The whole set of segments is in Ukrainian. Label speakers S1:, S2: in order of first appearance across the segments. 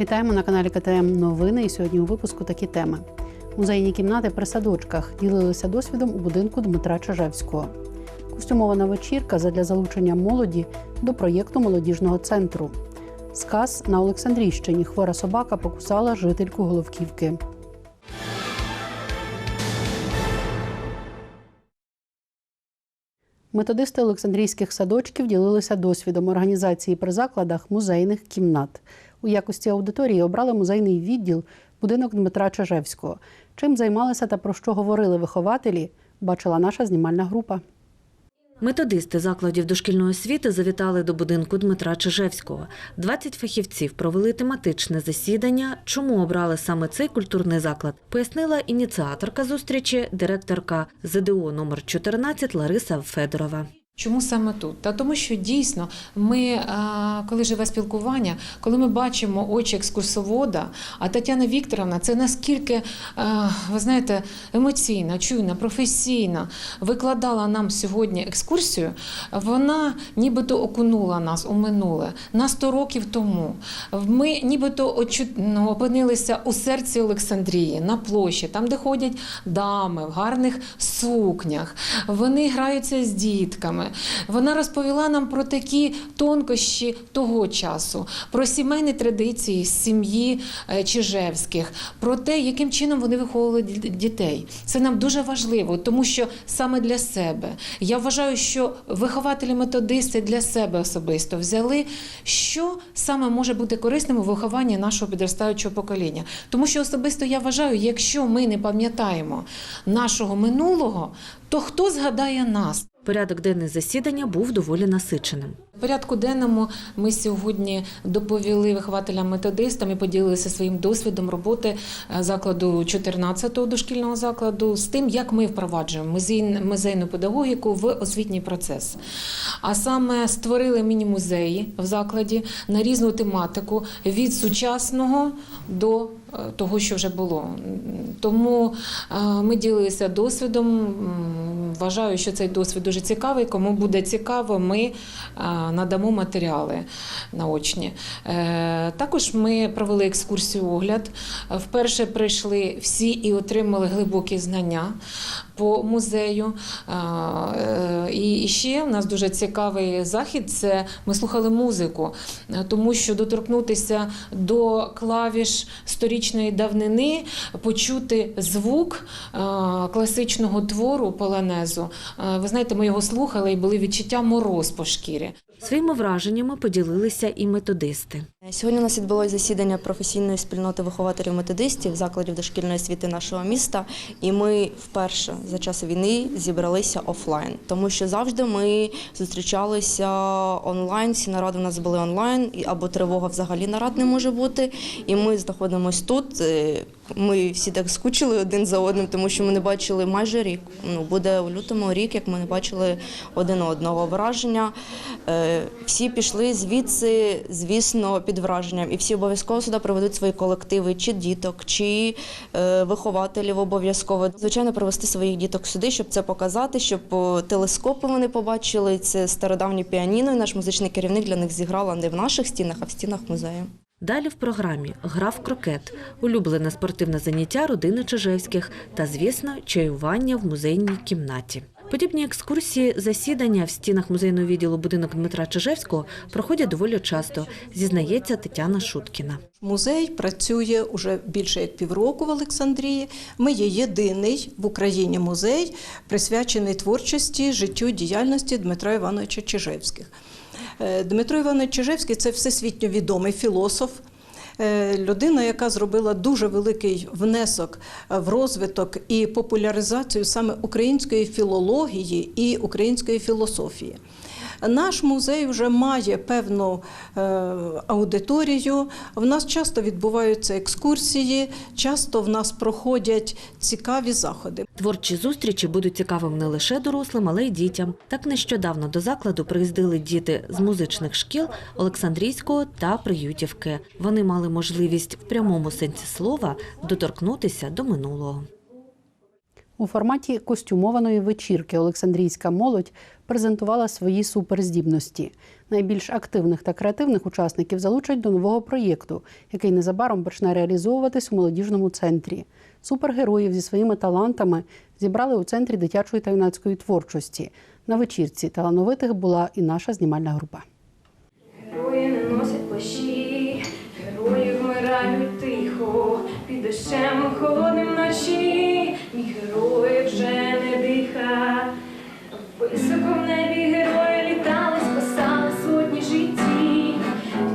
S1: Вітаємо на каналі КТМ Новини. І сьогодні у випуску такі теми. Музейні кімнати при садочках ділилися досвідом у будинку Дмитра Чижевського. Костюмована вечірка задля залучення молоді до проєкту молодіжного центру. Сказ на Олександрійщині хвора собака покусала жительку Головківки. Методисти Олександрійських садочків ділилися досвідом організації при закладах музейних кімнат. У якості аудиторії обрали музейний відділ будинок Дмитра Чижевського. Чим займалися та про що говорили вихователі, бачила наша знімальна група.
S2: Методисти закладів дошкільної освіти завітали до будинку Дмитра Чижевського. 20 фахівців провели тематичне засідання. Чому обрали саме цей культурний заклад? Пояснила ініціаторка зустрічі, директорка ЗДО номер 14 Лариса Федорова.
S3: Чому саме тут? Та тому, що дійсно ми, коли живе спілкування, коли ми бачимо очі екскурсовода, а Тетяна Вікторовна це наскільки, ви знаєте, емоційна, чуйна, професійна, викладала нам сьогодні екскурсію, вона нібито окунула нас у минуле на 100 років тому. Ми нібито ну, опинилися у серці Олександрії, на площі, там, де ходять дами в гарних сукнях. Вони граються з дітками. Вона розповіла нам про такі тонкощі того часу, про сімейні традиції сім'ї е, Чижевських, про те, яким чином вони виховували дітей. Це нам дуже важливо, тому що саме для себе. Я вважаю, що вихователі методисти для себе особисто взяли, що саме може бути корисним у вихованні нашого підростаючого покоління. Тому що особисто я вважаю, якщо ми не пам'ятаємо нашого минулого, то хто згадає нас?
S2: Порядок денний засідання був доволі насиченим.
S3: Порядку денному ми сьогодні доповіли вихователям-методистам і поділилися своїм досвідом роботи е, закладу 14-го дошкільного закладу з тим, як ми впроваджуємо музей- музейну педагогіку в освітній процес. А саме створили міні-музеї в закладі на різну тематику від сучасного до е, того, що вже було. Тому е, ми ділилися досвідом. Вважаю, що цей досвід дуже цікавий. Кому буде цікаво, ми надамо матеріали наочні. Е, Також ми провели екскурсію огляд. Вперше прийшли всі і отримали глибокі знання по музею. Е, І ще у нас дуже цікавий захід. Це ми слухали музику, тому що доторкнутися до клавіш сторічної давнини, почути звук е, класичного твору полонезу. Ви знаєте, ми його слухали і були відчуття мороз по шкірі.
S2: Своїми враженнями поділилися і методисти.
S4: Сьогодні у нас відбулося засідання професійної спільноти вихователів методистів закладів дошкільної освіти нашого міста. І ми вперше за час війни зібралися офлайн, тому що завжди ми зустрічалися онлайн. Всі наради у нас були онлайн, або тривога взагалі нарад не може бути. І ми знаходимося тут. Ми всі так скучили один за одним, тому що ми не бачили майже рік. Ну буде у лютому рік, як ми не бачили один одного враження. Е, Всі пішли звідси, звісно, під враженням, і всі обов'язково сюди приведуть свої колективи, чи діток, чи е, вихователів обов'язково. Звичайно, привести своїх діток сюди, щоб це показати, щоб телескопи вони побачили. Це стародавні піаніно, і наш музичний керівник для них зіграла не в наших стінах, а в стінах музею.
S2: Далі в програмі гра в крокет, улюблене спортивне заняття родини Чижевських та, звісно, чаювання в музейній кімнаті. Подібні екскурсії, засідання в стінах музейного відділу будинок Дмитра Чижевського проходять доволі часто, зізнається Тетяна Шуткіна.
S5: Музей працює уже більше як півроку в Олександрії. Ми є єдиний в Україні музей, присвячений творчості, життю, діяльності Дмитра Івановича Чижевських. Е, Дмитро Іванович Чижевський це всесвітньо відомий філософ. е, Людина, яка зробила дуже великий внесок в розвиток і популяризацію саме української філології і української філософії. Наш музей вже має певну е, аудиторію. В нас часто відбуваються екскурсії, часто в нас проходять цікаві заходи.
S2: Творчі зустрічі будуть цікавим не лише дорослим, але й дітям. Так нещодавно до закладу приїздили діти з музичних шкіл Олександрійського та Приютівки. Вони мали можливість в прямому сенсі слова доторкнутися до минулого.
S1: У форматі костюмованої вечірки Олександрійська молодь презентувала свої суперздібності. Найбільш активних та креативних учасників залучать до нового проєкту, який незабаром почне реалізовуватись у молодіжному центрі. Супергероїв зі своїми талантами зібрали у центрі дитячої та юнацької творчості. На вечірці талановитих була і наша знімальна група.
S6: Герої не носять плащі, герої вмирають тихо, під дощем холодним вночі, мій герой вже не диха. Високо в небі герої літали, спасали сотні життів,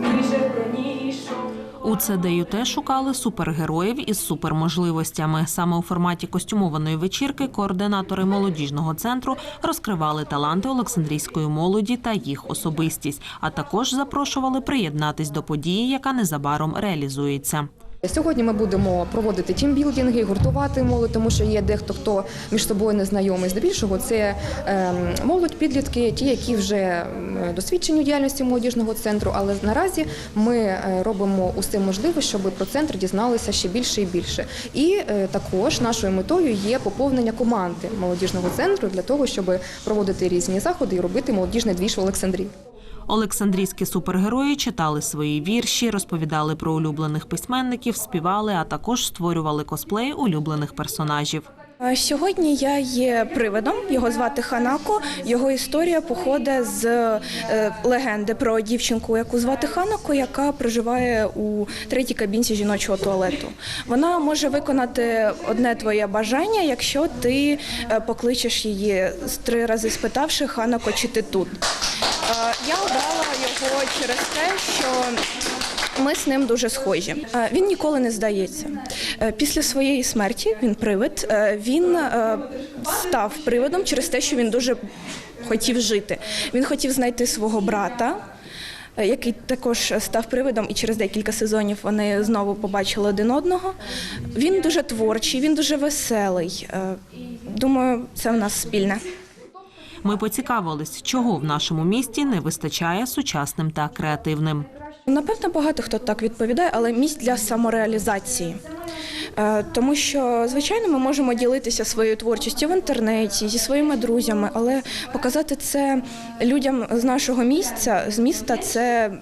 S6: мій же броні йшов.
S7: У ЦДЮТ шукали супергероїв із суперможливостями. Саме у форматі костюмованої вечірки координатори молодіжного центру розкривали таланти Олександрійської молоді та їх особистість, а також запрошували приєднатись до події, яка незабаром реалізується.
S8: Сьогодні ми будемо проводити тімбілдинги, гуртувати молодь, тому що є дехто, хто між собою не знайомий. Здебільшого це ем, молодь, підлітки, ті, які вже досвідчені у діяльності молодіжного центру. Але наразі ми е, робимо усе можливе, щоб про центр дізналися ще більше і більше. І е, також нашою метою є поповнення команди молодіжного центру для того, щоб проводити різні заходи і робити молодіжний двіж в Олександрії.
S7: Олександрійські супергерої читали свої вірші, розповідали про улюблених письменників, співали, а також створювали косплей улюблених персонажів.
S9: Сьогодні я є привидом. Його звати Ханако. Його історія походить з е, легенди про дівчинку, яку звати Ханако, яка проживає у третій кабінці жіночого туалету. Вона може виконати одне твоє бажання, якщо ти е, покличеш її три рази, спитавши Ханако, чи ти тут. Е, Я обрала його через те, що ми з ним дуже схожі. Е, Він ніколи не здається. Е, Після своєї смерті він привид. Він став привидом через те, що він дуже хотів жити. Він хотів знайти свого брата. Який також став привидом, і через декілька сезонів вони знову побачили один одного. Він дуже творчий, він дуже веселий. Думаю, це в нас спільне.
S7: Ми поцікавились, чого в нашому місті не вистачає сучасним та креативним.
S9: Напевно, багато хто так відповідає, але місць для самореалізації. Е, Тому що, звичайно, ми можемо ділитися своєю творчістю в інтернеті зі своїми друзями, але показати це людям з нашого місця, з міста, це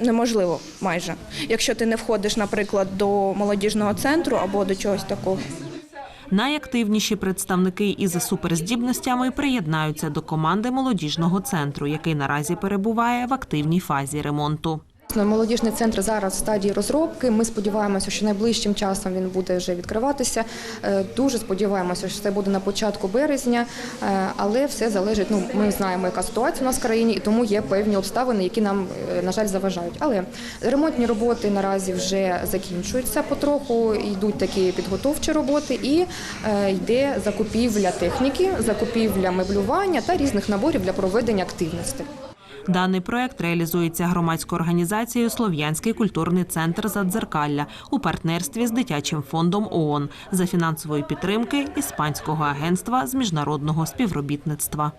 S9: неможливо майже. Якщо ти не входиш, наприклад, до молодіжного центру або до чогось такого.
S7: Найактивніші представники із суперздібностями приєднаються до команди молодіжного центру, який наразі перебуває в активній фазі ремонту.
S8: Молодіжний центр зараз в стадії розробки. Ми сподіваємося, що найближчим часом він буде вже відкриватися. Е, Дуже сподіваємося, що це буде на початку березня, Е, але все залежить. Ну, ми знаємо, яка ситуація у нас в країні, і тому є певні обставини, які нам, е, на жаль, заважають. Але ремонтні роботи наразі вже закінчуються потроху. Йдуть такі підготовчі роботи, і йде закупівля техніки, закупівля меблювання та різних наборів для проведення активностей.
S7: Даний проект реалізується громадською організацією Слов'янський культурний центр Задзеркалля у партнерстві з дитячим фондом ООН за фінансової підтримки Іспанського агентства з міжнародного співробітництва.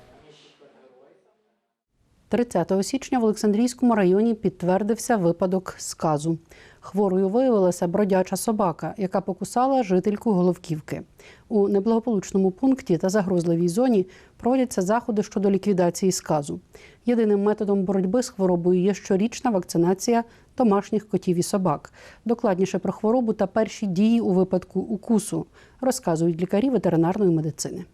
S1: 30 січня в Олександрійському районі підтвердився випадок сказу. Хворою виявилася бродяча собака, яка покусала жительку Головківки. У неблагополучному пункті та загрозливій зоні проводяться заходи щодо ліквідації сказу. Єдиним методом боротьби з хворобою є щорічна вакцинація домашніх котів і собак. Докладніше про хворобу та перші дії у випадку укусу розказують лікарі ветеринарної медицини.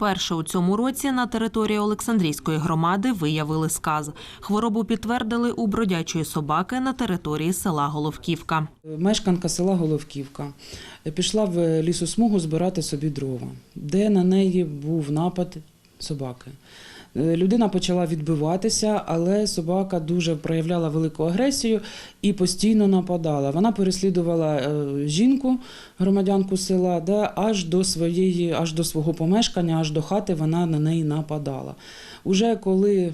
S7: Перше у цьому році на території Олександрійської громади виявили сказ. Хворобу підтвердили у бродячої собаки на території села Головківка.
S10: Мешканка села Головківка пішла в лісосмугу збирати собі дрова, де на неї був напад собаки. Е, Людина почала відбиватися, але собака дуже проявляла велику агресію і постійно нападала. Вона переслідувала е, жінку, громадянку села, де аж до своєї, аж до свого помешкання, аж до хати вона на неї нападала. Уже коли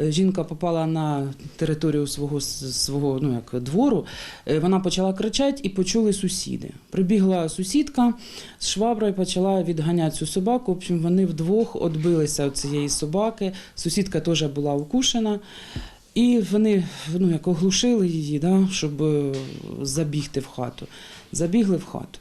S10: жінка попала на територію свого, свого ну, як, двору, е, вона почала кричати і почули сусіди. Прибігла сусідка з шваброю, почала відганяти цю собаку. В общем, вони вдвох відбилися від цієї собаки. Сусідка теж була укушена. І вони ну, як оглушили її, да, щоб е, забігти в хату. Забігли в хату.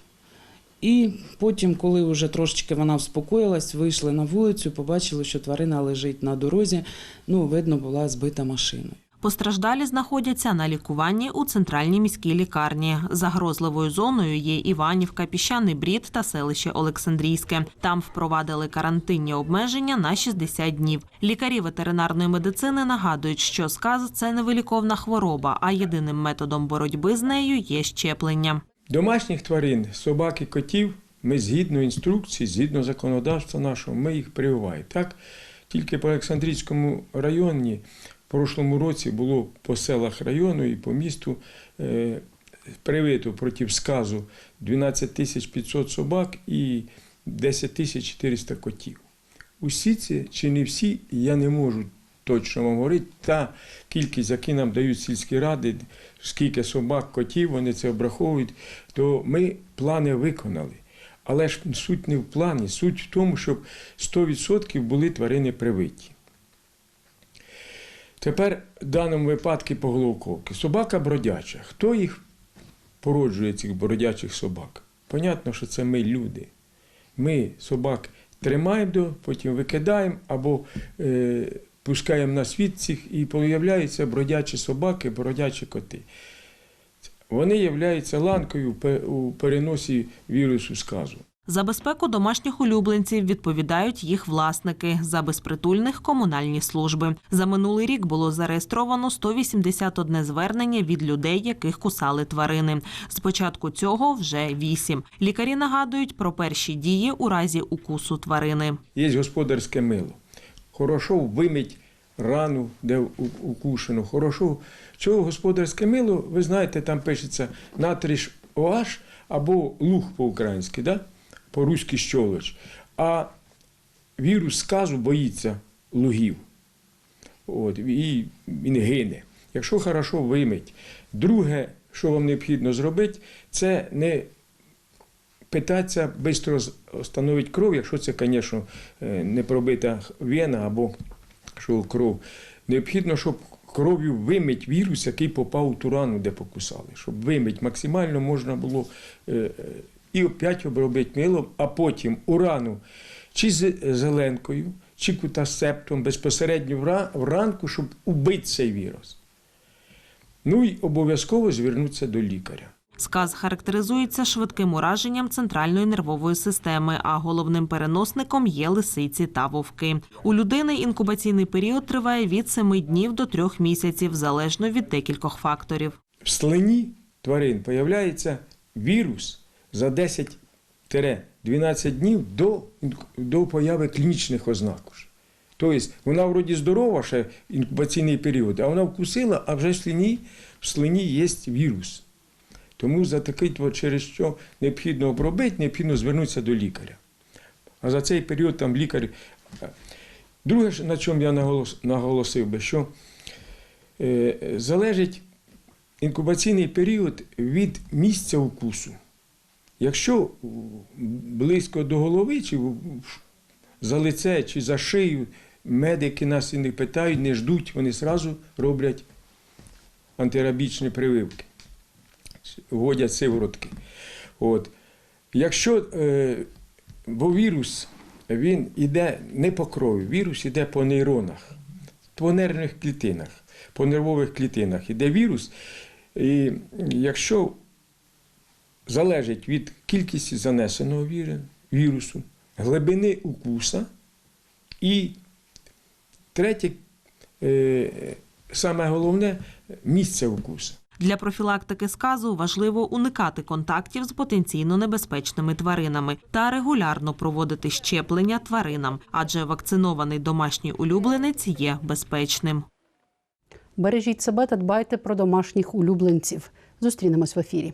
S10: І потім, коли вже трошечки вона вспокоїлась, вийшли на вулицю, побачили, що тварина лежить на дорозі. Ну, видно, була збита машиною.
S7: Постраждалі знаходяться на лікуванні у центральній міській лікарні. Загрозливою зоною є Іванівка, Піщаний Брід та селище Олександрійське. Там впровадили карантинні обмеження на 60 днів. Лікарі ветеринарної медицини нагадують, що сказ це невиліковна хвороба, а єдиним методом боротьби з нею є щеплення.
S11: Домашніх тварин, собак і котів, ми згідно інструкції, згідно законодавства нашого, ми їх прививаємо. Так, тільки по Олександрійському районі в прошлому році було по селах району і по місту е, привито проти сказу 12 тисяч 500 собак і 10 тисяч 400 котів. Усі ці, чи не всі, я не можу точно вам говорити. Та кількість, яку нам дають сільські ради, скільки собак, котів, вони це обраховують, то ми плани виконали. Але ж суть не в плані, суть в тому, щоб 100% були тварини привиті. Тепер в даному випадку по головковки. Собака бродяча. Хто їх породжує, цих бродячих собак? Понятно, що це ми люди. Ми собак тримаємо, потім викидаємо або е, пускаємо на світ цих і появляються бродячі собаки, бродячі коти. Вони являються ланкою у переносі вірусу сказу.
S7: За безпеку домашніх улюбленців відповідають їх власники, за безпритульних комунальні служби. За минулий рік було зареєстровано 181 звернення від людей, яких кусали тварини. З початку цього вже вісім. Лікарі нагадують про перші дії у разі укусу тварини.
S11: Є господарське мило. Хорошо вимить рану, де укушено. Хорошо. Чого господарське мило, ви знаєте, там пишеться натріж OH або луг по-українськи, да? по-руськи щолоч. А вірус сказу боїться лугів. От, і він гине. Якщо хорошо вимить. Друге, що вам необхідно зробити, це не питатися швидко встановити кров, якщо це, звісно, е, не пробита вена або що кров. Необхідно, щоб кров'ю вимить вірус, який попав у ту рану, де покусали. Щоб вимить максимально можна було е, е, і опять обробити милом, а потім у рану чи з зеленкою, чи кутасептом безпосередньо в ранку, щоб убити цей вірус. Ну і обов'язково звернутися до лікаря.
S7: Сказ характеризується швидким ураженням центральної нервової системи, а головним переносником є лисиці та вовки. У людини інкубаційний період триває від 7 днів до 3 місяців, залежно від декількох факторів.
S11: В слині тварин появляється вірус за 10-12 днів до, до появи клінічних ознак. Тобто вона вроді здорова ще інкубаційний період, а вона вкусила, а вже в слині, в слині є вірус. Тому за такий через що необхідно обробити, необхідно звернутися до лікаря. А за цей період там лікар. Друге, на чому я наголос, наголосив би, що е, залежить інкубаційний період від місця укусу. Якщо близько до голови, чи за лице, чи за шию, медики нас і не питають, не ждуть, вони одразу роблять антирабічні прививки, вводять сиворотки. От. Якщо е, бо вірус він іде не по крові, вірус іде по нейронах, по нервних клітинах, по нервових клітинах іде вірус. І якщо залежить від кількості занесеного вірусу, глибини укуса і третє, е, саме головне місце укуса.
S7: Для профілактики сказу важливо уникати контактів з потенційно небезпечними тваринами та регулярно проводити щеплення тваринам, адже вакцинований домашній улюбленець є безпечним.
S1: Бережіть себе та дбайте про домашніх улюбленців. Зустрінемось в ефірі.